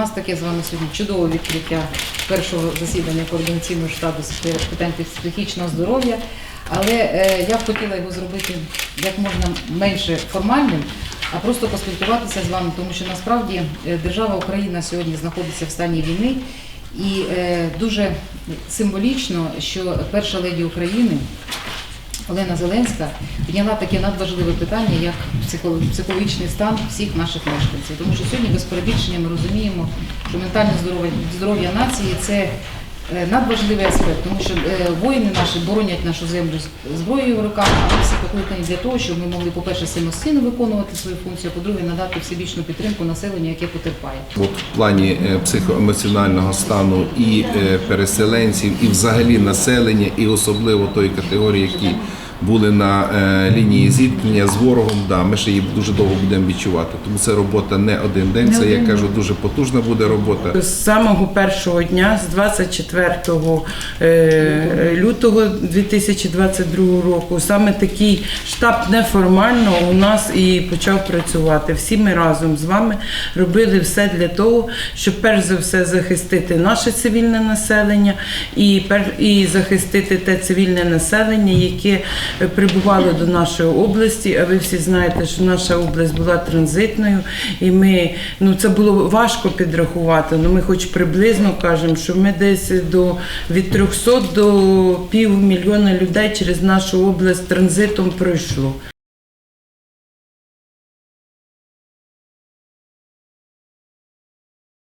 нас таке з вами сьогодні чудове відкриття першого засідання координаційного штабу з питань психічного здоров'я. Але е, я б хотіла його зробити як можна менше формальним, а просто поспілкуватися з вами, тому що насправді е, держава Україна сьогодні знаходиться в стані війни. І е, дуже символічно, що перша леді України Олена Зеленська підняла таке надважливе питання, як психо- психологічний стан всіх наших мешканців. Тому що сьогодні без перебільшення ми розуміємо, що ментальне здоров'я нації це е, надважливий аспект, тому що е, воїни наші боронять нашу землю зброєю в руках, а ми всі покликані для того, щоб ми могли, по-перше, самостійно виконувати свою функцію, а по-друге, надати всебічну підтримку населенню, яке потерпає. От в плані е, психоемоціонального стану і переселенців, і взагалі населення, і особливо тої категорії, які були на е, лінії зіткнення з ворогом, да, ми ще її дуже довго будемо відчувати. Тому це робота не один день. Це я кажу, дуже потужна буде робота. З самого першого дня, з 24 е, лютого 2022 року, саме такий штаб неформально у нас і почав працювати. Всі ми разом з вами робили все для того, щоб перш за все захистити наше цивільне населення і, пер- і захистити те цивільне населення, яке прибувало до нашої області. А ви всі знаєте, що наша область була транзитною, і ми ну це було важко підрахувати. Ну ми хоч приблизно кажемо, що ми десь до від 300 до півмільйона людей через нашу область транзитом пройшло.